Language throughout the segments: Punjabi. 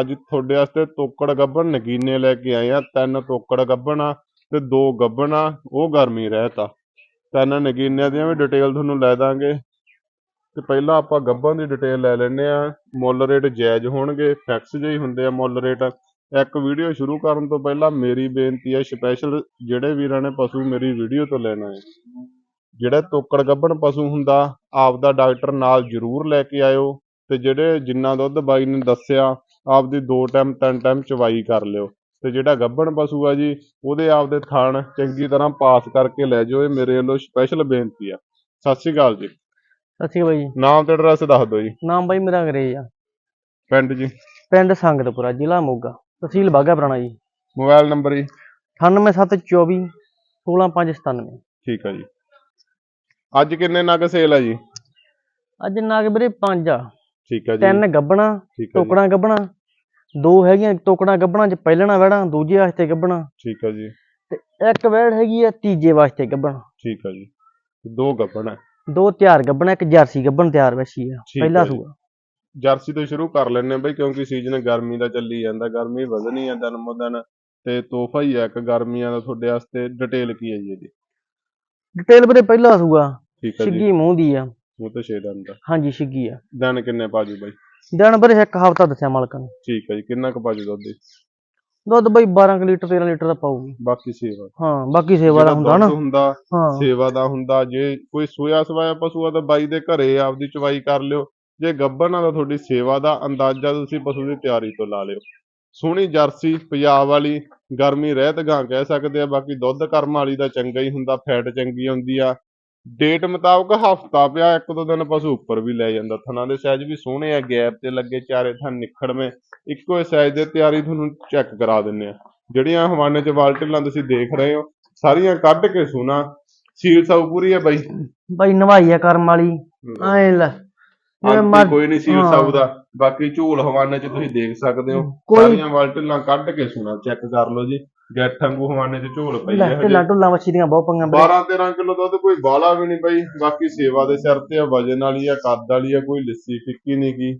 ਅੱਜ ਤੁਹਾਡੇ ਵਾਸਤੇ ਤੋਕੜ ਗੱਬਣ ਨਗੀਨੇ ਲੈ ਕੇ ਆਏ ਆ, ਤਿੰਨ ਤੋਕੜ ਗੱਬਣ ਆ ਤੇ ਦੋ ਗੱਬਣ ਆ, ਉਹ ਗਰਮੀ ਰਹਿਤ ਆ। ਤਿੰਨ ਨਗੀਨਿਆਂ ਦੀਆਂ ਵੀ ਡਿਟੇਲ ਤੁਹਾਨੂੰ ਲੈ ਦਾਂਗੇ। ਤੇ ਪਹਿਲਾਂ ਆਪਾਂ ਗੱਬਣ ਦੀ ਡਿਟੇਲ ਲੈ ਲੈਨੇ ਆ। ਮੁੱਲ ਰੇਟ ਜਾਇਜ਼ ਹੋਣਗੇ ਫਿਕਸ ਜਿਹੇ ਹੁੰਦੇ ਆ ਮੁੱਲ ਰੇਟ ਇੱਕ ਵੀਡੀਓ ਸ਼ੁਰੂ ਕਰਨ ਤੋਂ ਪਹਿਲਾਂ ਮੇਰੀ ਬੇਨਤੀ ਹੈ ਸਪੈਸ਼ਲ ਜਿਹੜੇ ਵੀਰਾਂ ਨੇ ਪਸ਼ੂ ਮੇਰੀ ਵੀਡੀਓ ਤੋਂ ਲੈਣਾ ਹੈ। ਜਿਹੜਾ ਤੋਕੜ ਗੱਭਣ ਪਸ਼ੂ ਹੁੰਦਾ ਆਪਦਾ ਡਾਕਟਰ ਨਾਲ ਜ਼ਰੂਰ ਲੈ ਕੇ ਆਇਓ। ਤੇ ਜਿਹੜੇ ਜਿੰਨਾ ਦੁੱਧ ਬਾਈ ਨੇ ਦੱਸਿਆ ਆਪਦੀ ਦੋ ਟਾਈਮ ਤਿੰਨ ਟਾਈਮ ਚਵਾਈ ਕਰ ਲਿਓ। ਤੇ ਜਿਹੜਾ ਗੱਭਣ ਪਸ਼ੂ ਆ ਜੀ ਉਹਦੇ ਆਪਦੇ ਥਣ ਚੰਗੀ ਤਰ੍ਹਾਂ ਪਾਸ ਕਰਕੇ ਲੈ ਜਾਓ। ਇਹ ਮੇਰੇ ਵੱਲੋਂ ਸਪੈਸ਼ਲ ਬੇਨਤੀ ਆ। ਸਤਿ ਸ਼੍ਰੀ ਅਕਾਲ ਜੀ। ਸਤਿ ਸ਼੍ਰੀ ਅਕਾਲ ਜੀ। ਨਾਮ ਤੇ ਐਡਰੈਸ ਦੱਸ ਦਿਓ ਜੀ। ਨਾਮ ਬਾਈ ਮੇਰਾ ਅੰਗਰੇਜ਼ ਆ। ਪਿੰਡ ਜੀ। ਪਿੰਡ ਸੰਗਤਪੁਰਾ ਜ਼ਿਲ੍ਹਾ ਮੋਗਾ। ਤਹਿਸੀਲ ਬਾਗਾ ਪੁਰਾਣਾ ਜੀ। ਮੋਬਾਈਲ ਨੰਬਰ ਜੀ। 98724 16597 ਠੀਕ ਆ ਜੀ। ਅੱਜ ਕਿੰਨੇ ਨਗ ਸੇਲ ਆ ਜੀ? ਅੱਜ ਨਾਗ ਵੀਰੇ ਪੰਜ ਆ। ਠੀਕ ਆ ਜੀ। ਤਿੰਨ ਗੱਬਣਾ ਟੋਕੜਾਂ ਗੱਬਣਾ ਦੋ ਹੈਗੀਆਂ ਟੋਕੜਾਂ ਗੱਬਣਾ ਚ ਪਹਿਲਣਾ ਵੜਾ ਦੂਜੇ ਵਾਸਤੇ ਗੱਬਣਾ। ਠੀਕ ਆ ਜੀ। ਤੇ ਇੱਕ ਵੈੜ ਹੈਗੀ ਆ ਤੀਜੇ ਵਾਸਤੇ ਗੱਬਣਾ। ਠੀਕ ਆ ਜੀ। ਦੋ ਗੱਭਣ ਦੋ ਤਿਆਰ ਗੱਬਣਾ ਇੱਕ ਜਰਸੀ ਗੱਬਣ ਤਿਆਰ ਵੈਸੀ ਆ ਠੀਕ ਪਹਿਲਾ ਜੀ। ਸੂਆ। ਜਰਸੀ ਤੋਂ ਸ਼ੁਰੂ ਕਰ ਲੈਣੇ ਆ ਬਈ ਕਿਉਂਕਿ ਸੀਜ਼ਨ ਗਰਮੀ ਦਾ ਚੱਲੀ ਜਾਂਦਾ ਗਰਮੀ ਵਧਣੀ ਆ ਦਿਨ ਬ ਦਿਨ ਤੇ ਤੋਹਫਾ ਹੀ ਆ ਇੱਕ ਗਰਮੀਆਂ ਦਾ ਤੁਹਾਡੇ ਵਾਸਤੇ ਡਿਟੇਲ ਕੀ ਹੈ ਜੀ ਇਹਦੀ? ਡਿਟੇਲ ਵੀਰੇ ਪਹਿਲਾ ਸੂਆ ਠੀਕ ਆ ਜੀ। ਛਿੱਗੀ ਮੂੰਹ ਦੀ ਆ। ਉਹ ਤਾਂ ਛੇ ਦਿਨ ਦਾ ਹਾਂਜੀ ਛਿੱਗੀ ਆ। ਦਿਨ ਕਿੰਨੇ ਪਾਜੂ ਬਾਈ? ਦਿਨ ਵੀਰੇ ਇੱਕ ਹਫ਼ਤਾ ਦੱਸਿਆ ਮਾਲਕਾਂ ਨੇ। ਠੀਕ ਹੈ ਜੀ ਕਿੰਨਾ ਕੁ ਪਾਜੂ ਦੁੱਧ ਦੀ ਦੁੱਧ ਬਾਈ 12 ਕੁ ਲੀਟਰ 13 ਲੀਟਰ ਦਾ ਪਾਊਗੀ। ਬਾਕੀ ਸੇਵਾ। ਹਾਂ ਬਾਕੀ ਸੇਵਾ ਦਾ ਹੁੰਦਾ ਨਾ। ਹੁੰਦਾ ਸੇਵਾ ਦਾ ਹੁੰਦਾ ਜੇ ਕੋਈ ਸੋਇਆ ਸਵਾਇਆ ਪਸ਼ੂ ਆ ਤਾਂ ਬਾਈ ਦੇ ਘਰੇ ਆਪਦੀ ਚਵਾਈ ਕਰ ਲਿਓ। ਜੇ ਆ ਤਾਂ ਤੁਹਾਡੀ ਸੇਵਾ ਦਾ ਅੰਦਾਜ਼ਾ ਤੁਸੀਂ ਪਸ਼ੂ ਦੀ ਤਿਆਰੀ ਤੋਂ ਲਾ ਲਿਓ। ਸੋਹਣੀ ਜਰਸੀ ਪੰਜਾਬ ਵਾਲੀ ਗਰਮੀ ਰਹਿਤ ਗਾਂ ਕਹਿ ਸਕਦੇ ਆ ਬਾਕੀ ਦੁੱਧ ਕਰਮ ਵਾਲੀ ਦਾ ਚੰਗਾ ਹੀ ਹੁੰਦਾ ਫੈਟ ਚੰਗੀ ਆਉਂਦੀ ਆ। ਡੇਟ ਮੁਤਾਬਕ ਹਫਤਾ ਪਿਆ ਇੱਕ ਦੋ ਦਿਨ ਪਸ਼ੂ ਉੱਪਰ ਵੀ ਲੈ ਜਾਂਦਾ। ਥਣਾ ਦੇ ਸਾਈਜ਼ ਵੀ ਸੋਹਣੇ ਆ ਗੈਪ ਤੇ ਲੱਗੇ ਚਾਰੇ ਥਣ ਨਿਖੜਵੇਂ ਇੱਕੋ ਸਾਈਜ਼ ਦੇ ਤਿਆਰੀ ਤੁਹਾਨੂੰ ਚੈੱਕ ਕਰਾ ਦਿੰਨੇ ਆ। ਜਿਹੜੀਆਂ ਹਵਾਨੇ ਚ ਵਾਲਟਲਾਂ ਤੁਸੀਂ ਦੇਖ ਰਹੇ ਹੋ ਸਾਰੀਆਂ ਕੱਢ ਕੇ ਸੁਣਾ ਸੀਲ ਸਾਊ ਪੂਰੀ ਹੈ ਬਾਈ? ਬਾਈ ਨਵਾਈ ਆ ਕਰਮ ਵਾਲੀ। ਐ ਲੈ ਅੰਤੀ ਕੋਈ ਨਹੀਂ ਸੀਲ। ਸਾਊ ਦਾ। ਬਾਕੀ ਝੂਲ ਹਵਾਨੇ ਚ ਤੁਸੀਂ ਦੇਖ ਸਕਦੇ ਹੋ। ਸਾਰੀਆਂ ਵਾਲਟਲਾਂ ਕੱਢ ਕੇ ਸੁਣਾ ਚੈੱਕ ਕਰ ਲਓ ਜੀ। ਗੱਠ ਵਾਂਗੂ ਹਵਾਨੇ ਚ ਝੂਲ ਪਈ ਲੈ ਹੈ ਢਿੱਲਾਂ ਢੁੱਲਾਂ ਵੱਛੀ ਦੀਆਂ ਬਹੁਤ ਪੰਗਾਂ ਵੀਰੇ 12 13 ਕਿਲੋ ਦੁੱਧ ਕੋਈ ਬਾਲਾ ਵੀ ਨਹੀਂ ਬਈ ਬਾਕੀ ਸੇਵਾ ਦੇ ਸਿਰ ਤੇ ਆ ਵਜਨ ਵਾਲੀ ਆ ਕੱਦ ਵਾਲੀ ਆ ਕੋਈ ਲੱਸੀ ਫਿੱਕੀ ਨਹੀਂ ਕੀ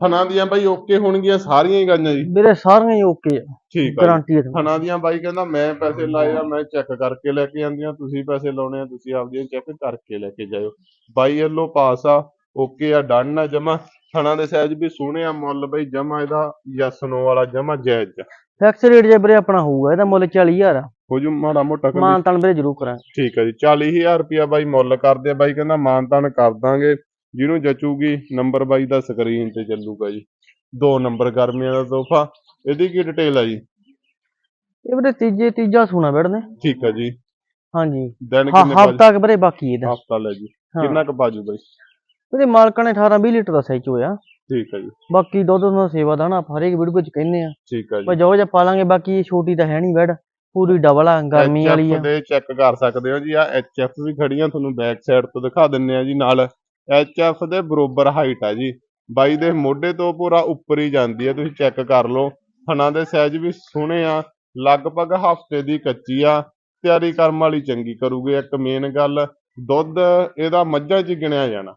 ਥਣਾ ਦੀਆਂ ਬਾਈ ਓਕੇ ਹੋਣਗੀਆਂ ਸਾਰੀਆਂ ਹੀ ਗਾਈਆਂ ਜੀ। ਵੀਰੇ ਸਾਰੀਆਂ ਹੀ ਓਕੇ ਆ ਠੀਕ ਆ। ਗਾਰੰਟੀ ਹੈ ਥਣਾ ਦੀਆਂ ਬਾਈ ਕਹਿੰਦਾ ਮੈਂ ਪੈਸੇ ਲਾਏ ਆ ਮੈਂ ਚੈੱਕ ਕਰਕੇ ਲੈ ਕੇ ਆਂਦੀਆਂ ਤੁਸੀਂ ਪੈਸੇ ਲਾਉਣੇ ਆ ਤੁਸੀਂ ਆਪਦੀਆਂ ਚੈੱਕ ਕਰਕੇ ਲੈ ਕੇ ਜਾਇਓ। ਬਾਈ ਵੱਲੋਂ ਪਾਸ ਆ ਓਕੇ ਆ ਡਨ ਆ ਜਮਾ। ਥਣਾ ਦੇ ਸਾਈਜ਼ ਵੀ ਸੋਹਣੇ ਆ ਮੁੱਲ ਬਈ ਜਮਾ ਇਹਦਾ ਯਸ ਨੋ ਵਾਲਾ ਜਮਾ ਜਾਇਜ਼ ਆ। ਫਿਕਸ ਰੇਟ ਜੇ ਵੀਰੇ ਆਪਣਾ ਹੋਊਗਾ ਇਹਦਾ ਮੁੱਲ 40000 ਆ। ਹੋ ਜੂ ਮਾੜਾ ਮੋਟਾ ਕਹਿੰਦੀ ਮਾਨ ਤਾਨ ਵੀਰੇ ਜ਼ਰੂਰ ਕਰਾਂਗੇ। ਠੀਕ ਹੈ ਜੀ 40000 ਰੁਪਿਆ ਬਾਈ ਮੁੱਲ ਕਰਦੇ ਆ। ਬਾਈ ਕਹਿੰਦਾ ਮਾਨਤਾਨ ਕਰ ਦਾਂਗੇ ਜਿਹਨੂੰ ਜਚੂਗੀ ਨੰਬਰ ਬਾਈ ਦਾ ਸਕਰੀਨ ਤੇ ਚੱਲੂਗਾ ਜੀ। ਦੋ ਨੰਬਰ ਗਰਮੀਆਂ ਦਾ ਤੋਹਫਾ। ਇਹਦੀ ਕੀ ਡਿਟੇਲ ਆ ਜੀ? ਇਹ ਵੀਰੇ ਤੀਜੇ ਤੀਜਾ ਸੂਣਾ ਵੀਰੇ ਠੀਕ ਹੈ ਜੀ। ਹਾਂਜੀ। ਦਿਨ ਕਿੰਨੇ ਹਫਤਾ ਕੁ ਵੀਰੇ ਬਾਕੀ ਇਹਦਾ। ਹਫਤਾ ਲੈ ਜੀ। ਕਿੰਨਾ ਕੁ ਬਾਜੂ ਬਾਈ? ਇਹਦੇ ਮਾਲਕਾਂ ਨੇ 18 20 ਲੀਟਰ ਦਾ ਸਹੀ ਚੋਇਆ ਠੀਕ ਹੈ ਜੀ। ਬਾਕੀ ਦੁੱਧ ਦਾ ਸੇਵਾ ਦਾ ਨਾ ਆਪਾਂ ਹਰੇਕ ਵੀਡੀਓ ਵਿੱਚ ਕਹਿੰਦੇ ਆ। ਠੀਕ ਹੈ ਪਰ ਜੀ ਜੋ ਜਿਹਾ ਪਾਲਾਂਗੇ ਬਾਕੀ ਇਹ ਛੋਟੀ ਤਾਂ ਹੈ ਨਹੀਂ ਵੈੜ ਪੂਰੀ ਡਬਲ ਆ ਗਰਮੀ ਵਾਲੀ ਆ। ਦੇ ਚੈੱਕ ਕਰ ਸਕਦੇ ਹੋ ਜੀ। ਆ ਐਚਐਫ ਵੀ ਖੜੀਆਂ ਤੁਹਾਨੂੰ ਬੈਕ ਸਾਈਡ ਤੋਂ ਦਿਖਾ ਦਿੰਨੇ ਆ ਜੀ ਨਾਲ। ਐਚਐਫ ਦੇ ਬਰੋਬਰ ਹਾਈਟ ਆ ਜੀ। ਬਾਈ ਦੇ ਮੋਢੇ ਤੋਂ ਪੂਰਾ ਉੱਪਰ ਹੀ ਜਾਂਦੀ ਹੈ ਤੁਸੀਂ ਚੈੱਕ ਕਰ ਲਓ। ਥਣਾ ਦੇ ਸਾਈਜ਼ ਵੀ ਸੋਹਣੇ ਆ। ਲਗਭਗ ਹਫ਼ਤੇ ਦੀ ਕੱਚੀ ਆ। ਤਿਆਰੀ ਕਰਮ ਵਾਲੀ ਚੰਗੀ ਕਰੂਗੇ। ਇੱਕ ਮੇਨ ਗੱਲ ਦੁੱਧ ਇਹਦਾ ਮੱਝਾਂ 'ਚ ਗਿਣਿਆ ਜਾਣਾ।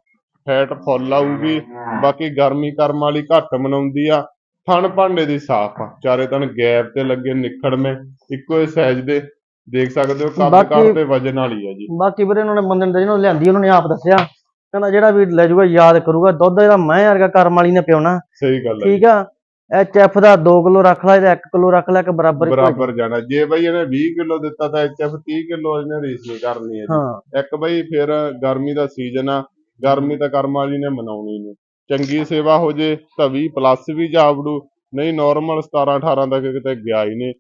ਫੈਟ ਫੁੱਲ ਆਊਗੀ ਬਾਕੀ ਗਰਮੀ ਕਰਮ ਵਾਲੀ ਘੱਟ ਮਨਾਉਂਦੀ ਆ। ਥਣ ਭਾਂਡੇ ਦੀ ਸਾਫ਼ ਆ। ਚਾਰੇ ਤਨ ਗੈਪ ਤੇ ਲੱਗੇ ਨਿਖੜਵੇਂ। ਇੱਕੋ ਹੀ ਸਾਈਜ਼ ਦੇ। ਦੇਖ ਸਕਦੇ ਹੋ ਬਾਕੀ- ਕਾਠ ਤੇ ਵਜਨ ਵਾਲੀ ਆ ਜੀ। ਬਾਕੀ ਵੀਰੇ ਉਹਨਾਂ ਨੇ ਬੰਦੇ ਨੇ ਜਿਹਨੂੰ ਲਿਆਂਦੀ ਉਹਨਾਂ ਨੇ ਆਪ ਦੱਸਿਆ। ਕਹਿੰਦਾ ਜਿਹੜਾ ਵੀ ਲੈ ਜਾਊਗਾ ਯਾਦ ਕਰੂਗਾ। ਦੁੱਧ ਇਹਦਾ ਮੈਂ ਵਰਗਾ ਕਰਮ ਵਾਲੀ ਨੇ ਪਿਉਣਾ। ਸਹੀ ਗੱਲ ਹੈ। ਠੀਕ ਆ? ਐਚ ਐਫ ਦਾ 2 ਕਿਲੋ ਰੱਖ ਲੈ ਜਾਂ 1 ਕਿਲੋ ਰੱਖ ਲੈ ਕਿ ਬਰਾਬਰ ਬਰਾਬਰ ਜਾਣਾ। ਜੇ ਬਈ ਇਹਨੇ 20 ਕਿਲੋ ਦਿੱਤਾ ਤਾਂ ਐਚਐਫ 30 ਕਿਲੋ ਇਹਨੇ ਰੀਸ ਨਹੀਂ ਕਰਨੀ ਹੈ ਜੀ। ਹਾਂ। ਇੱਕ ਬਈ ਫਿਰ ਗਰਮੀ ਦਾ ਸੀਜ਼ਨ ਆ। ਗਰਮੀ ਤਾਂ ਕਰਮ ਵਾਲੀ ਨੇ ਮਨਾਉਣੀ ਨਹੀਂ ਚੰਗੀ ਸੇਵਾ ਹੋ ਜੇ ਤਾਂ 20 ਪਲੱਸ ਵੀ ਜਾਵੜੂ ਨਹੀਂ ਨਾਰਮਲ 17 18 ਤੱਕ ਕਿਤੇ ਗਿਆ ਹੀ ਨਹੀਂ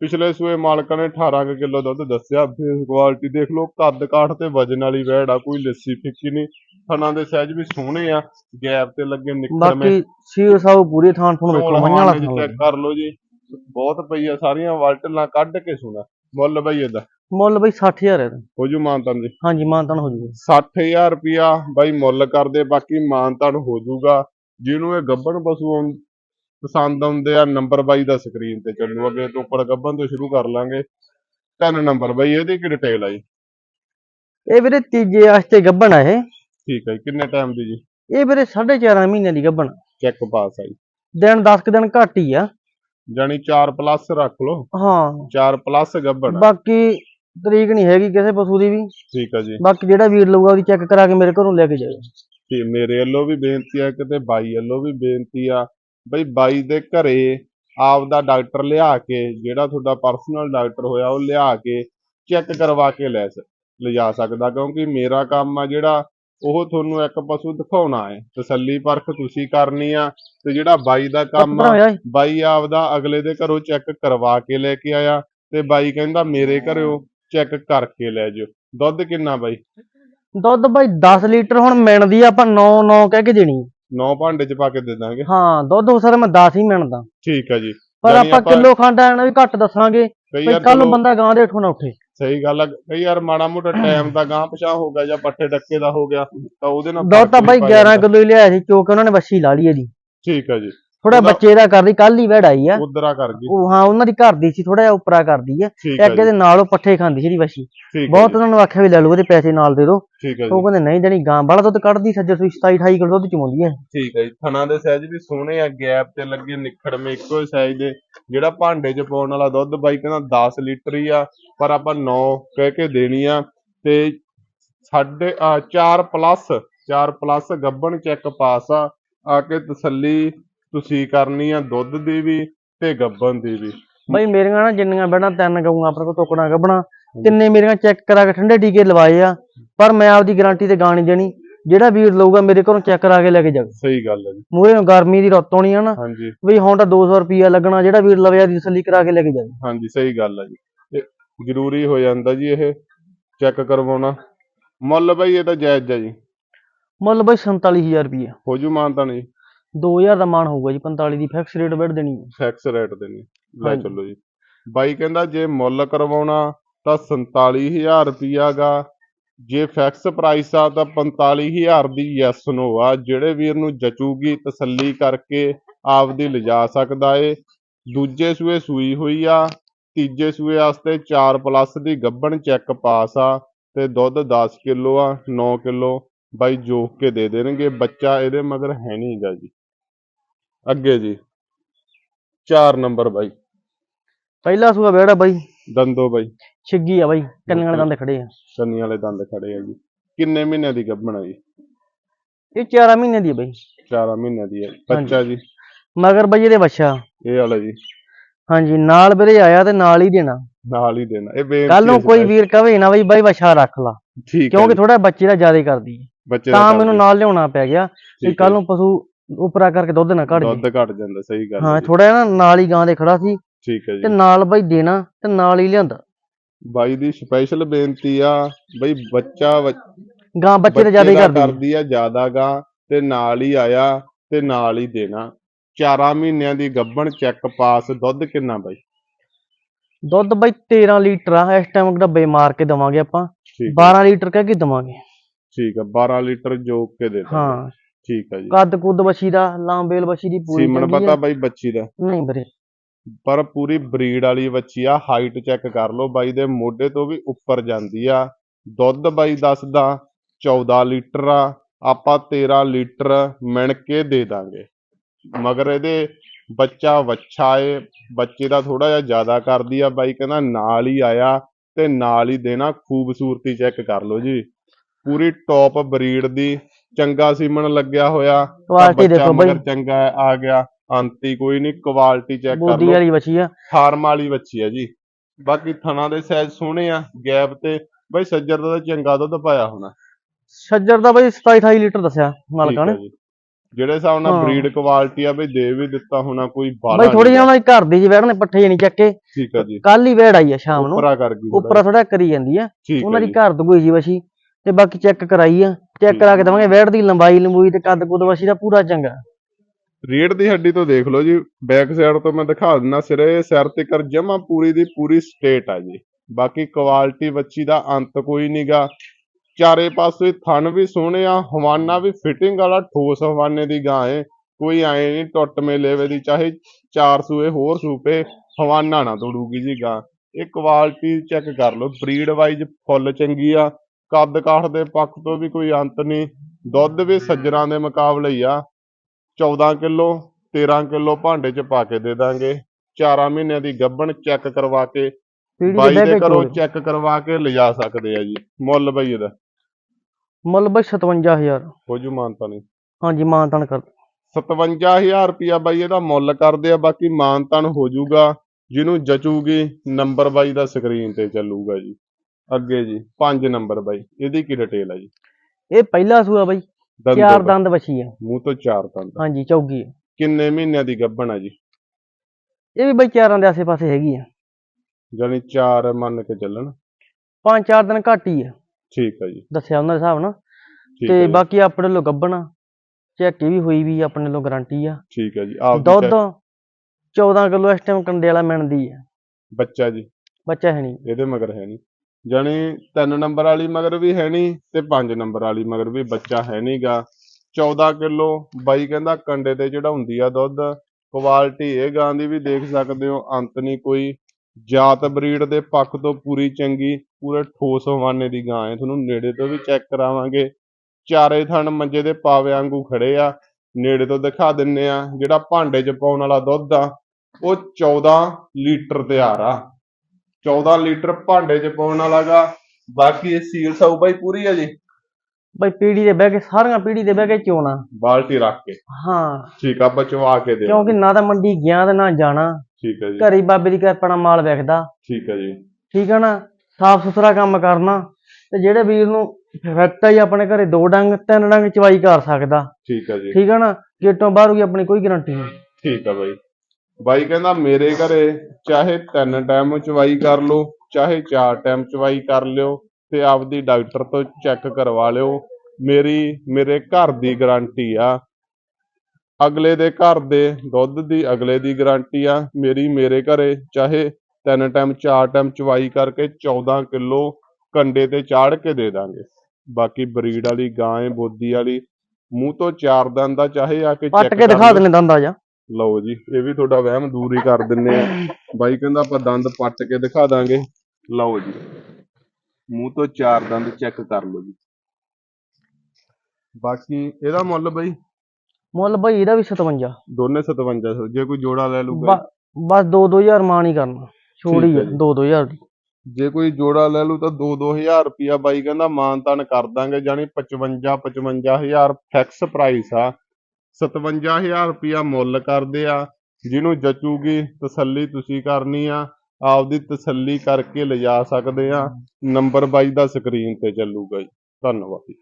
ਪਿਛਲੇ ਸੂਏ ਮਾਲਕਾਂ ਨੇ 18 ਕਿਲੋ ਦੁੱਧ ਦੱਸਿਆ ਫੇਸ ਕੁਆਲਿਟੀ ਦੇਖ ਲਓ ਕੱਦ ਕਾਠ ਤੇ ਵਜਨ ਵਾਲੀ ਵੈੜ ਆ ਕੋਈ ਲੱਸੀ ਫਿੱਕੀ ਨਹੀਂ ਥਣਾ ਦੇ ਸਾਈਜ਼ ਵੀ ਸੋਹਣੇ ਆ ਗੈਪ ਤੇ ਲੱਗੇ ਨਿਕਲਵੇਂ ਬਾਕੀ ਸੀਰ ਸਾਊ ਪੂਰੀ ਥਾਂ ਤੁਹਾਨੂੰ ਵੇਖੋ ਵਾਲਾ ਚੈੱਕ ਕਰ ਲਓ ਜੀ ਬਹੁਤ ਪਈ ਆ ਸਾਰੀਆਂ ਵਾਲਟਲਾਂ ਕੱਢ ਕੇ ਸੁਣਾ। ਮੁੱਲ ਬਈ ਇਹਦਾ। ਮੁੱਲ ਬਈ 60000 ਹੈ ਇਹਦਾ। ਹੋ ਜੂ ਮਾਨਤਾਨ ਜੀ। ਹਾਂਜੀ ਮਾਨਤਾਨ ਹੋ ਜੂਗਾ। 60000 ਰੁਪਿਆ ਬਾਈ ਮੁੱਲ ਕਰਦੇ ਬਾਕੀ ਮਾਨਤਾਨ ਹੋ ਜੂਗਾ। ਜਿਹਨੂੰ ਇਹ ਗੱਬਣ ਪਸ਼ੂ ਪਸੰਦ ਆਉਂਦੇ ਆ ਨੰਬਰ ਬਾਈ ਦਾ ਸਕਰੀਨ ਤੇ ਚੱਲੂ ਅੱਗੇ ਤੋਂ ਉੱਪਰ ਗੱਬਣ ਤੋਂ ਸ਼ੁਰੂ ਕਰ ਲਾਂਗੇ। ਤਿੰਨ ਨੰਬਰ ਬਾਈ ਇਹਦੀ ਕੀ ਡਿਟੇਲ ਆ ਜੀ? ਇਹ ਵੀਰੇ ਤੀਜੇ ਆਸਤੇ ਗੱਬਣ ਆ ਇਹ। ਠੀਕ ਹੈ ਕਿੰਨੇ ਟਾਈਮ ਦੀ ਜੀ? ਇਹ ਵੀਰੇ 4.5 ਮਹੀਨੇ ਦੀ ਗੱਬਣ ਚੈੱਕ ਪਾਸ ਆ ਜੀ। ਦਿਨ 10 ਕੁ ਦਿਨ ਘੱਟ ਹੀ ਆ। ਜਾਨੀ 4 ਪਲੱਸ ਰੱਖ ਲਓ। ਹਾਂ। 4 ਪਲੱਸ ਗੱਬਣ। ਬਾਕੀ ਤਰੀਕ ਨਹੀਂ ਹੈਗੀ ਕਿਸੇ ਪਸ਼ੂ ਦੀ ਵੀ। ਠੀਕ ਆ ਜੀ। ਬਾਕੀ ਜਿਹੜਾ ਵੀਰ ਲਊਗਾ ਉਹਦੀ ਚੈੱਕ ਕਰਾ ਕੇ ਮੇਰੇ ਘਰੋਂ ਲੈ ਕੇ ਜਾਏਗਾ ਤੇ ਮੇਰੇ ਵੱਲੋਂ ਵੀ ਬੇਨਤੀ ਆ ਕਿਤੇ ਬਾਈ ਵੱਲੋਂ ਵੀ ਬੇਨਤੀ ਆ ਬਈ ਬਾਈ ਦੇ ਘਰੇ ਆਪ ਦਾ ਡਾਕਟਰ ਲਿਆ ਕੇ ਜਿਹੜਾ ਤੁਹਾਡਾ ਪਰਸਨਲ ਡਾਕਟਰ ਹੋਇਆ ਉਹ ਲਿਆ ਕੇ ਚੈੱਕ ਕਰਵਾ ਕੇ ਲੈ ਲਿਜਾ ਸਕਦਾ ਕਿਉਂਕਿ ਮੇਰਾ ਕੰਮ ਆ ਜਿਹੜਾ ਉਹ ਤੁਹਾਨੂੰ ਇੱਕ ਪਸ਼ੂ ਦਿਖਾਉਣਾ ਹੈ। ਤਸੱਲੀ ਪਰਖ ਤੁਸੀਂ ਕਰਨੀ ਆ ਤੇ ਜਿਹੜਾ ਬਾਈ ਦਾ ਕੰਮ ਆ ਬਾਈ ਆਪਦਾ ਅਗਲੇ ਦੇ ਘਰੋਂ ਚੈੱਕ ਕਰਵਾ ਕੇ ਲੈ ਕੇ ਆਇਆ ਤੇ ਬਾਈ ਕਹਿੰਦਾ ਮੇਰੇ ਘਰੋਂ ਚੈੱਕ ਕਰਕੇ ਲੈ ਜਾਓ। ਦੁੱਧ ਕਿੰਨਾ ਬਾਈ? ਦੁੱਧ ਬਾਈ 10 ਲੀਟਰ ਹੁਣ ਮਿਣਦੀ ਆਪਾਂ 9 9 ਕਹਿ ਕੇ ਦੇਣੀ। ਆ। ਨੌ ਭਾਂਡੇ ਚ ਪਾ ਕੇ ਦੇ ਦਾਂਗੇ। ਹਾਂ ਦੁੱਧ ਹੋ ਸਕਦਾ ਮੈਂ 10 ਹੀ ਮਿਣਦਾ। ਠੀਕ ਆ ਜੀ। ਪਰ ਆਪਾਂ ਕਿਲੋ ਖੰਡ ਆਣਾ ਵੀ ਘੱਟ ਦੱਸਾਂਗੇ। ਯਾਰ ਕੱਲ ਨੂੰ ਬੰਦਾ ਗਾਂ ਦੇ ਹੇਠੋਂ ਨਾ ਉੱਠੇ। ਸਹੀ ਗੱਲ ਆ ਕਈ ਯਾਰ ਮਾੜਾ ਮੋਟਾ ਟਾਈਮ ਦਾ ਗਾਂ ਪਛਾਂ ਹੋ ਗਿਆ ਜਾਂ ਪੱਠੇ ਡੱਕੇ ਦਾ ਹੋ ਗਿਆ ਤਾਂ ਉਹਦੇ ਨਾਲ ਦੁੱਧ ਤਾਂ ਵੀ ਬਾਈ ਪੈ 11 ਜਾਂਦਾ। ਕਿਲੋ ਹੀ ਲਿਆਇਆ ਸੀ ਕਿਉਂਕਿ ਉਹਨਾਂ ਨੇ ਵੱਛੀ ਲਾ ਲਈ ਇਹਦੀ। ਠੀਕ ਆ ਜੀ। ਥੋੜਾ ਬੱਚੇ ਦਾ ਕਰਦੀ ਕੱਲ ਹੀ ਵੜ ਆਈ ਆ। ਉਧਰਾ ਕਰ ਗਈ। ਉਹ ਹਾਂ ਉਹਨਾਂ ਦੀ ਘਰ ਦੀ ਸੀ ਥੋੜਾ ਜਿਹਾ ਉੱਪਰਾ ਕਰਦੀ ਆ। ਆ ਅੱਗੇ ਦੇ ਨਾਲ ਉਹ ਪੱਠੇ ਖਾਂਦੀ ਸੀ ਆ ਬਹੁਤ ਉਹਨਾਂ ਨੂੰ ਆਖਿਆ ਵੀ ਲੈ ਲਓ ਇਹਦੇ ਪੈਸੇ ਨਾਲ ਦੇ ਦਿਓ। ਆ ਉਹ ਕਹਿੰਦੇ ਨਹੀਂ ਦੇਣੀ ਗਾਂ ਬੜਾ ਦੁੱਧ ਕੱਢਦੀ ਸੱਜਰ ਸੂਈ 27 28 ਕਿਲੋ ਦੁੱਧ ਚਮਾਉਂਦੀ ਹੈ ਠੀਕ ਆ ਜੀ। ਥਣਾ ਦੇ ਸਾਈਜ਼ ਵੀ ਸੋਹਣੇ ਆ ਗੈਪ ਤੇ ਲੱਗੇ ਨਿਖੜਵੇਂ ਇੱਕੋ ਸਾਈਜ਼ ਦੇ। ਜਿਹੜਾ ਭਾਂਡੇ 'ਚ ਪਾਉਣ ਵਾਲਾ ਦੁੱਧ ਬਾਈ ਕਹਿੰਦਾ 10 ਲੀਟਰ ਹੀ ਆ ਪਰ ਆਪਾਂ 9 ਕਹਿ ਕੇ ਦੇਣੀ ਆ। ਤੇ ਸਾਡੇ 4 ਪਲੱਸ 4 ਪਲੱਸ ਗੱਬਣ ਚੈੱਕ ਪਾਸ ਆ। ਆ ਕੇ ਤਸੱਲੀ ਤੁਸੀਂ ਕਰਨੀ ਆ ਦੁੱਧ ਦੀ ਵੀ ਤੇ ਗੱਬਣ ਦੀ ਵੀ। ਬਈ ਮੇਰੀਆਂ ਨਾ ਜਿੰਨੀਆਂ ਬੈਣਾ ਤਿੰਨ ਗਊਆਂ ਆਪਣੇ ਕੋਲ ਟੋਕਣਾ ਗੱਬਣਾ। ਤਿੰਨੇ ਮੇਰੀਆਂ ਚੈੱਕ ਕਰਾ ਕੇ ਠੰਡੇ ਟੀਕੇ ਲਵਾਏ ਆ ਪਰ ਮੈਂ ਆਪਦੀ ਗਾਰੰਟੀ ਤੇ ਗਾਣੀ ਦੇਣੀ। ਜਿਹੜਾ ਵੀਰ ਲਊਗਾ ਮੇਰੇ ਘਰੋਂ ਚੈੱਕ ਕਰਾ ਕੇ ਲੈ ਕੇ ਜਾਵੇ ਸਹੀ ਗੱਲ ਹੈ ਜੀ। ਮੂਹਰੇ ਗਰਮੀ ਦੀ ਰੁੱਤ ਆਉਣੀ ਆ ਨਾ ਹਾਂਜੀ। ਵੀ ਹੁਣ ਤਾਂ 200 ਰੁਪਿਆ ਲੱਗਣਾ ਜਿਹੜਾ ਵੀਰ ਲਵੇ ਆਦੀ ਤਸੱਲੀ ਕਰਾ ਕੇ ਲੈ ਕੇ ਜਾਵੇ ਹਾਂਜੀ ਸਹੀ ਗੱਲ ਹੈ ਜੀ। ਤੇ ਜ਼ਰੂਰੀ ਹੋ ਜਾਂਦਾ ਜੀ ਇਹ ਚੈੱਕ ਕਰਵਾਉਣਾ। ਮੁੱਲ ਬਈ ਇਹ ਤਾਂ ਜਾਇਜ਼ ਆ ਜੀ। ਮੁੱਲ ਬਈ 47000 ਰੁਪਿਆ ਹੋ ਜੂ ਮਾਨਤਾ ਨਹੀਂ। 2000 ਦਾ ਮਾਨ ਹੋਊਗਾ ਜੀ 45 ਦੀ ਫਿਕਸ ਰੇਟ ਬੈਠ ਦੇਣੀ ਹੈ। ਫੈਕਸ ਰੇਟ ਦੇ ਨਹੀਂ ਲੈ। ਚੱਲੋ ਜੀ। ਬਾਈ ਕਹਿੰਦਾ ਜੇ ਮੁੱਲ ਕਰਵਾਉਣਾ ਤਾਂ 47000 ਰੁਪਿਆ ਗਾ। ਜੇ ਫਿਕਸ ਪ੍ਰਾਈਸ ਆ ਤਾਂ 45000 ਦੀ ਯੈਸ ਨੋ ਆ। ਜਿਹੜੇ ਵੀਰ ਨੂੰ ਜਚੂਗੀ ਤਸੱਲੀ ਕਰਕੇ ਆਪਦੀ ਲਿਜਾ ਸਕਦਾ ਏ। ਦੂਜੇ ਸੂਏ ਸੂਈ ਹੋਈ ਆ ਤੀਜੇ ਸੂਏ ਵਾਸਤੇ 4 ਪਲੱਸ ਦੀ ਗੱਬਣ ਚੈੱਕ ਪਾਸ ਆ ਤੇ ਦੁੱਧ 10 ਕਿਲੋ ਆ 9 ਕਿਲੋ। ਬਾਈ ਜੋਖ ਕੇ ਦੇ ਦੇਣਗੇ ਬੱਚਾ ਇਹਦੇ ਮਗਰ ਹੈ ਨਹੀਂਗਾ ਜੀ। ਅੱਗੇ ਜੀ 4 ਨੰਬਰ ਬਾਈ। ਪਹਿਲਾ ਸੂਆ ਬੈੜਾ ਬਾਈ। ਦੰਦੋ ਬਾਈ। ਛਿੱਗੀ ਆ ਬਾਈ ਕੰਨਾਂ ਵਾਲੇ ਦੰਦ ਖੜੇ ਆ। ਕੰਨੀ ਵਾਲੇ ਦੰਦ ਖੜੇ ਆ ਜੀ। ਕਿੰਨੇ ਮਹੀਨਿਆਂ ਦੀ ਗੱਭਣ ਆ ਜੀ? ਇਹ 4 ਮਹੀਨੇ ਦੀ ਆ ਬਾਈ। 4 ਮਹੀਨਿਆਂ ਦੀ ਹੈ ਬੱਚਾ ਜੀ? ਮਗਰ ਬਾਈ ਇਹਦੇ ਬੱਚਾ। ਇਹ ਵਾਲਾ ਜੀ। ਹਾਂਜੀ ਨਾਲ ਵੀਰੇ ਆਇਆ ਤੇ ਨਾਲ ਹੀ ਦੇਣਾ। ਨਾਲ ਹੀ ਦੇਣਾ। ਇਹ ਬੇਨਤੀ ਕੱਲ ਨੂੰ ਕੋਈ ਵੀਰ ਕਵੇ ਨਾ ਬਈ ਬਾਈ ਬੱਚਾ ਰੱਖ ਲਾ। ਠੀਕ ਹੈ ਕਿਉਂਕਿ ਥੋੜਾ ਬੱਚੇ ਦਾ ਜ਼ਿਆਦਾ ਕਰਦੀ ਹੈ। ਬੱਚੇ ਦਾ ਤਾਂ ਮੈਨੂੰ। ਨਾਲ ਲਿਆਉਣਾ ਪੈ ਗਿਆ। ਠੀਕ ਵੀ ਕੱਲ ਨੂੰ ਪਸ਼ੂ ਉਪਰਾ ਕਰਕੇ ਦੁੱਧ ਨਾ ਘਟ ਜੇ ਦੁੱਧ ਘਟ ਜਾਂਦਾ ਸਹੀ ਗੱਲ ਹਾਂ ਹੈ ਜੀ, ਥੋੜਾ ਜਿਹਾ ਨਾ ਨਾਲ ਹੀ ਗਾਂ ਦੇ ਖੜਾ ਸੀ। ਠੀਕ ਹੈ ਤੇ ਜੀ ਨਾਲ ਬਾਈ ਦੇਣਾ ਤੇ ਨਾਲ ਹੀ ਲਿਆਂਦਾ। ਬਾਈ ਦੀ ਸਪੈਸ਼ਲ ਬੇਨਤੀ ਆ ਬਈ ਬੱਚਾ ਗਾਂ ਬੱਚੇ ਤੇ ਬੱਚੇ ਜ਼ਿਆਦਾ ਹੀ ਦਾ ਕਰਦੀ ਆ। ਜ਼ਿਆਦਾ ਗਾ ਤੇ ਨਾਲ ਹੀ ਆਇਆ ਤੇ ਨਾਲ ਹੀ ਦੇਣਾ। 4 ਮਹੀਨਿਆਂ ਦੀ ਗੱਭਣ ਚੈੱਕ ਪਾਸ ਦੁੱਧ ਕਿੰਨਾ ਬਾਈ? ਦੁੱਧ ਬਾਈ 13 ਲੀਟਰ ਆ। ਇਸ ਟਾਈਮ ਡੱਬੇ ਮਾਰ ਕੇ ਦਵਾਂਗੇ ਆਪਾਂ। ਠੀਕ ਹੈ। 12 ਲੀਟਰ ਕਹਿ ਕੇ ਦਵਾਂਗੇ। ਠੀਕ ਹੈ 12 ਲੀਟਰ ਜੋਕ ਕੇ ਦੇ ਦਾਂਗੇ। ਹਾਂ। ਠੀਕ ਹੈ ਜੀ। ਕੱਦ ਕੁੱਦ ਬੱਛੀ ਦਾ ਲਾਂਬੇਲ ਬੱਛੀ ਦੀ ਪੂਰੀ ਚੰਗੀ ਪਤਾ ਆ। ਬਾਈ ਬੱਚੀ ਦਾ? ਨਹੀਂ ਵੀਰੇ। ਪਰ ਪੂਰੀ ਬਰੀਡ ਵਾਲੀ ਬੱਚੀ ਆ ਹਾਈਟ ਚੈੱਕ ਕਰ ਲਓ ਬਾਈ ਦੇ ਮੋਢੇ ਤੋਂ ਵੀ ਉੱਪਰ ਜਾਂਦੀ ਆ। ਦੁੱਧ ਬਾਈ ਦੱਸਦਾ 14 ਲੀਟਰ ਆ ਆਪਾਂ 13 ਲੀਟਰ ਮਿਣ ਕੇ ਦੇ ਦਾਂਗੇ। ਮਗਰ ਇਹਦੇ ਬੱਚਾ ਵੱਛਾ ਏ ਬੱਚੇ ਦਾ ਥੋੜਾ ਜਿਹਾ ਜ਼ਿਆਦਾ ਕਰਦੀ ਆ ਬਾਈ ਕਹਿੰਦਾ ਨਾਲ ਹੀ ਆਇਆ ਤੇ ਨਾਲ ਹੀ ਦੇਣਾ ਖੂਬਸੂਰਤੀ ਚੈੱਕ ਕਰ ਲਓ ਜੀ। ਪੂਰੀ ਟੌਪ ਬਰੀਡ ਦੀ ਚੰਗਾ ਸੀਮਨ ਲੱਗਿਆ ਹੋਇਆ ਕੁਆਲਿਟੀ ਬੱਚਾ ਦੇਖੋ ਬਾਈ। ਚੰਗਾ ਆ ਗਿਆ। ਅੰਤੀ ਕੋਈ ਨਹੀਂ ਕੁਆਲਿਟੀ ਚੈੱਕ ਕਰ ਲਓ। ਵਾਲੀ ਬੱਛੀ ਆ। ਫਾਰਮ ਵਾਲੀ ਬੱਚੀ ਆ ਜੀ। ਬਾਕੀ ਥਣਾ ਦੇ ਸਾਈਜ਼ ਸੋਹਣੇ ਆ ਗੈਪ ਤੇ। ਬਈ ਸੱਜਰ ਦਾ ਚੰਗਾ ਦੁੱਧ ਪਾਇਆ ਹੋਣਾ। ਛੱਜਰ ਦਾ ਬਾਈ 27 28 ਲੀਟਰ ਦੱਸਿਆ ਮਾਲਕਾਂ ਨੇ ਜਿਹੜੇ ਹਿਸਾਬ ਨਾਲ। ਬਰੀਡ ਕੁਆਲਿਟੀ ਆ ਬਈ ਦੇ ਵੀ ਦਿੱਤਾ ਹੋਣਾ ਕੋਈ ਬਾਲਾ ਬਾਈ ਥੋੜੀ ਨੀ। ਜਿਹੀ ਘਰ ਦੀ ਜੀ ਵੈੜ ਪੱਠੇ ਨਹੀਂ ਚੱਕੇ ਠੀਕ ਆ ਜੀ। ਕੱਲ ਹੀ ਵੈੜ ਆਈ ਆ ਸ਼ਾਮ ਨੂੰ। ਉੱਪਰਾ ਕਰ ਗਈ ਉੱਪਰ ਥੋੜਾ ਕਰੀ ਜਾਂਦੀ ਆ। ਉਹਨਾਂ ਦੀ ਘਰ ਦਗੋਈ ਜੀ ਵਛੀ। ਤੇ ਬਾਕੀ ਚੈੱਕ ਕਰਾਈ ਆ। ਚੈੱਕ ਕਰਾ ਕੇ ਦਵਾਂਗੇ ਵੈੜ ਦੀ ਲੰਬਾਈ ਲੰਬੂਈ ਤੇ ਕੱਦ ਕੁੱਦ ਵਛੀ ਦਾ ਪੂਰਾ ਚੰਗਾ। ਰੀੜ ਦੀ ਹੱਡੀ ਤੋਂ ਦੇਖ ਲਓ ਜੀ ਬੈਕ ਸਾਈਡ ਤੋਂ ਮੈਂ ਦਿਖਾ ਦਿੰਦਾ ਸਿਰੇ ਸਿਰ ਤੇ ਕਰ ਜਮਾ ਪੂਰੀ ਦੀ ਪੂਰੀ ਸਟੇਟ ਆ ਜੀ। ਬਾਕੀ ਕੁਆਲਿਟੀ ਬੱਚੀ ਦਾ ਅੰਤ ਕੋਈ ਨਹੀਂਗਾ ਚਾਰੇ ਪਾਸੇ ਥਣ ਵੀ ਸੋਹਣੇ ਆ ਹਵਾਨਾ ਵੀ ਫਿਟਿੰਗ ਵਾਲਾ ਠੋਸ ਹਵਾਨੇ ਦੀ ਗਾਂ ਏ। ਕੋਈ ਐ ਨਹੀਂ ਟੁੱਟ ਮੇਲੇਵੇ ਦੀ ਚਾਹੇ ਚਾਰ ਸੂਏ ਹੋਰ ਸੂਪੇ ਹਵਾਨਾ ਨਾ ਤੋੜੂਗੀ ਜੀ ਗਾਂ। ਇਹ ਕੁਆਲਿਟੀ ਚੈੱਕ ਕਰ ਲਓ ਬਰੀਡ ਵਾਈਜ਼ ਫੁੱਲ ਚੰਗੀ ਆ। ਕੱਦ ਕਾਠ ਦੇ ਪੱਖ ਤੋਂ ਵੀ ਕੋਈ ਅੰਤ ਨਹੀਂ। ਦੁੱਧ ਵੀ ਸੱਜਰਾਂ ਦੇ ਮੁਕਾਬਲੇ ਹੀ ਆ। 14 ਕਿਲੋ 13 ਕਿਲੋ ਭਾਂਡੇ 'ਚ ਪਾ ਕੇ ਦੇ ਦਾਂਗੇ। ਚਾਰਾਂ ਮਹੀਨਿਆਂ ਦੀ ਗੱਭਣ ਚੈੱਕ ਕਰਵਾ ਕੇ ਬਾਈ ਦੇ ਘਰੋਂ। ਚੈੱਕ ਕਰਵਾ ਕੇ ਲਿਜਾ ਸਕਦੇ ਆ ਜੀ। ਮੁੱਲ ਬਈ ਇਹਦਾ। ਮੁੱਲ ਬਈ 57000 ਹੋ ਜੂ ਮਾਨਤਾ ਨਹੀਂ ਹਾਂਜੀ ਮਾਨਤਨ ਕਰ। 57000 ਰੁਪਿਆ ਬਾਈ ਇਹਦਾ ਮੁੱਲ ਕਰਦੇ ਆ ਬਾਕੀ ਮਾਨਤਨ ਹੋ ਜਾਊਗਾ ਜਿਹਨੂੰ ਜਚੂਗੀ ਨੰਬਰ ਬਾਈ ਦਾ ਸਕਰੀਨ ਤੇ ਚੱਲੂਗਾ ਜੀ। ਅੱਗੇ ਜੀ 5 ਨੰਬਰ ਬਾਈ ਇਹਦੀ ਕੀ ਡਿਟੇਲ ਆ ਜੀ? ਇਹ ਪਹਿਲਾ ਸੂਆ ਬਈ ਦੰਦ ਚਾਰ ਦੰਦ ਵੱਛੀ ਆ। ਮੂੰਹ ਤੋਂ ਚਾਰ ਦੰਦ। ਹਾਂਜੀ ਚੌਗੀ ਆ। ਕਿੰਨੇ ਮਹੀਨਿਆਂ ਦੀ ਗੱਭਣ ਆ ਜੀ? ਇਹ ਵੀ ਬਈ ਚਾਰਾਂ ਦੇ ਆਸੇ-ਪਾਸੇ ਹੈਗੀ ਆ। ਜਾਨੀ ਚਾਰ ਮੰਨ ਕੇ ਚੱਲਣ। ਪੰਜ ਚਾਰ ਦਿਨ ਘੱਟ ਹੀ ਆ। ਠੀਕ ਆ ਜੀ। ਦੱਸਿਆ ਉਹਨਾਂ ਦੇ ਹਿਸਾਬ ਨਾਲ। ਠੀਕ ਆ ਤੇ ਜੀ, ਬਾਕੀ ਆਪਣੇ ਲੋ ਗੱਬਣਾ ਚੈੱਕ ਵੀ ਹੋਈ ਵੀ ਆਪਣੇ ਲੋ ਗਾਰੰਟੀ ਆ। ਠੀਕ ਆ ਜੀ ਆਪ ਦੁੱਧ 14 ਕਿਲੋ ਇਸ ਟਾਈਮ ਕੰਡੇ ਵਾਲਾ ਮਿਲਦੀ ਆ। ਬੱਚਾ ਜੀ। ਬੱਚਾ ਹੈ ਨਹੀਂ। ਇਹਦੇ ਮਗਰ ਹੈ ਨਹੀਂ। ਜਾਣੀ ਤਿੰਨ ਨੰਬਰ ਵਾਲੀ ਮਗਰ ਵੀ ਹੈ ਨਹੀਂ ਤੇ ਪੰਜ ਨੰਬਰ ਵਾਲੀ ਮਗਰ ਵੀ ਬੱਚਾ ਹੈ ਨਹੀਂਗਾ। 14 ਕਿਲੋ ਬਾਈ ਕਹਿੰਦਾ ਕੰਡੇ ਤੇ ਚੜਾਉਂਦੀ ਆ ਦੁੱਧ। ਕੁਆਲਿਟੀ ਇਹ ਗਾਂ ਦੀ ਵੀ ਦੇਖ ਸਕਦੇ ਹੋ, ਅੰਤ ਨਹੀਂ ਕੋਈ। ਜਾਤ ਬਰੀਡ ਦੇ ਪੱਖ ਤੋਂ ਪੂਰੀ ਚੰਗੀ, ਪੂਰੇ ਠੋਸ ਹਵਾਨੇ ਦੀ ਗਾਂ ਹੈ। ਤੁਹਾਨੂੰ ਨੇੜੇ ਤੋਂ ਵੀ ਚੈੱਕ ਕਰਾਵਾਂਗੇ। ਚਾਰੇ ਥਣ ਮੰਜੇ ਦੇ ਪਾਵੇ ਵਾਂਗੂ ਖੜੇ ਆ। ਨੇੜੇ ਤੋਂ ਦਿਖਾ ਦਿੰਨੇ ਆ ਜਿਹੜਾ ਭਾਂਡੇ 'ਚ ਪਾਉਣ ਵਾਲਾ ਦੁੱਧ ਆ, ਉਹ 14 ਲੀਟਰ ਤਿਆਰ ਆ। 14 ਲੀਟਰ ਭਾਂਡੇ 'ਚ ਪਾਉਣ ਵਾਲਾ ਗਾ। ਬਾਕੀ ਇਹ ਸੀਲ ਸਾਊ ਬਾਈ ਪੂਰੀ ਆ ਜੀ? ਬਈ ਪੀੜੀ ਦੇ ਬਹਿ ਕੇ ਸਾਰੀਆਂ ਪੀੜੀ ਦੇ ਬਹਿ ਕੇ ਚੋਣਾ। ਬਾਲਟੀ ਰੱਖ ਕੇ? ਹਾਂ। ਠੀਕ ਆ ਬਚਵਾ ਕੇ ਦੇ ਕਿਉਂਕਿ ਨਾ ਤਾਂ ਮੰਡੀ ਗਿਆ ਤੇ ਨਾ ਜਾਣਾ। ਠੀਕ ਹੈ ਜੀ। ਘਰੇ ਹੀ ਬਾਬੇ ਦੀ ਕਿਰਪਾ ਮਾਲ ਵਿਕਦਾ ਠੀਕ ਹੈ ਜੀ। ਠੀਕ ਹੈ ਨਾ? ਸਾਫ਼ ਸੁਥਰਾ ਕੰਮ ਕਰਨਾ। ਤੇ ਜਿਹੜੇ ਵੀਰ ਨੂੰ ਫਿੱਟ ਹੀ ਆਪਣੇ ਘਰੇ ਦੋ ਡੰਗ ਤਿੰਨ ਡੰਗ ਚਵਾਈ ਕਰ ਸਕਦਾ। ਠੀਕ ਹੈ ਜੀ। ਠੀਕ ਹੈ ਨਾ? ਗੇਟੋਂ ਬਾਹਰ ਵੀ ਆਪਣੀ ਕੋਈ ਗਾਰੰਟੀ ਨਹੀਂ। ਠੀਕ ਆ ਬਾਈ। ਬਾਈ ਕਹਿੰਦਾ ਮੇਰੇ ਘਰੇ ਚਾਹੇ ਤਿੰਨ ਟਾਈਮ ਚਵਾਈ ਕਰ ਲਓ ਚਾਹੇ ਚਾਰ ਟਾਈਮ ਚਵਾਈ ਕਰ ਲਿਓ ਤੇ ਆਪਦੀ ਡਾਕਟਰ ਤੋਂ ਚੈੱਕ ਕਰਵਾ ਲਿਓ। ਮੇਰੀ ਮੇਰੇ ਘਰ ਦੀ ਗਾਰੰਟੀ ਆ। ਅਗਲੇ ਦੇ ਘਰ ਦੇ ਦੁੱਧ ਦੀ ਅਗਲੇ ਦੀ ਗਾਰੰਟੀ ਆ। ਮੇਰੀ ਮੇਰੇ ਘਰੇ ਚਾਹੇ ਤਿੰਨ ਟਾਈਮ ਚਾਰ ਟਾਈਮ ਚਵਾਈ ਕਰਕੇ 14 ਕਿਲੋ ਕੰਡੇ ਤੇ ਚਾੜ ਕੇ ਦੇ ਦਾਂਗੇ। ਬਾਕੀ ਬਰੀਡ ਵਾਲੀ ਗਾਂ ਏ ਬੋਦੀ ਵਾਲੀ ਮੂੰਹ ਤੋਂ ਚਾਰ ਦੰਦ ਦਾ ਚਾਹੇ ਆ ਕੇ ਪੱਟ ਕੇ ਦਿਖਾ। ਦਿੰਦੇ ਦੰਦ ਆ ਜਾ। ਲਓ ਜੀ ਇਹ ਵੀ ਤੁਹਾਡਾ ਵਹਿਮ ਦੂਰ ਹੀ ਕਰ ਦਿੰਨੇ ਆ। ਬਾਈ ਕਹਿੰਦਾ ਆਪਾਂ ਦੰਦ ਪੱਟ ਕੇ ਦਿਖਾ ਦਾਂਗੇ। ਲਓ ਜੀ ਮੂੰਹ ਤੋਂ ਚਾਰ ਦੰਦ ਚੈੱਕ ਕਰ ਲਓ ਜੀ। ਬਾਕੀ ਇਹਦਾ ਮੁੱਲ ਬਾਈ? ਮੁੱਲ ਬਈ ਇਹਦਾ ਵੀ 57 ਦੋਨੇ 5700 ਜੇ ਕੋਈ ਜੋੜਾ ਲੈ ਲੂਗਾ ਬ- ਬਸ 2-2000 ਮਾਨ ਹੀ ਕਰਨਾ। ਛੋੜੀ ਹੈ ਹੈ ਜੀ। 2-2000 ਦੀ ਜੇ ਕੋਈ ਜੋੜਾ ਲੈ ਲੂ ਤਾਂ 2-2000 ਰੁਪਿਆ ਬਾਈ ਕਹਿੰਦਾ ਮਾਨਤਾਨ ਕਰ ਦਾਂਗੇ ਜਾਨੀ 55 55000 ਫਿਕਸ ਪ੍ਰਾਈਸ ਆ। 57000 ਰੁਪਇਆ ਮੁੱਲ ਕਰਦੇ ਆ, ਜਿਹਨੂੰ ਜਚੂਗੀ ਤਸੱਲੀ ਤੁਸੀਂ ਕਰਨੀ ਆ, ਆਪਦੀ ਤਸੱਲੀ ਕਰਕੇ ਲਿਜਾ ਸਕਦੇ ਆ, ਨੰਬਰ ਬਾਈ ਦਾ ਸਕਰੀਨ ਤੇ ਚੱਲੂਗਾ ਜੀ। ਧੰਨਵਾਦ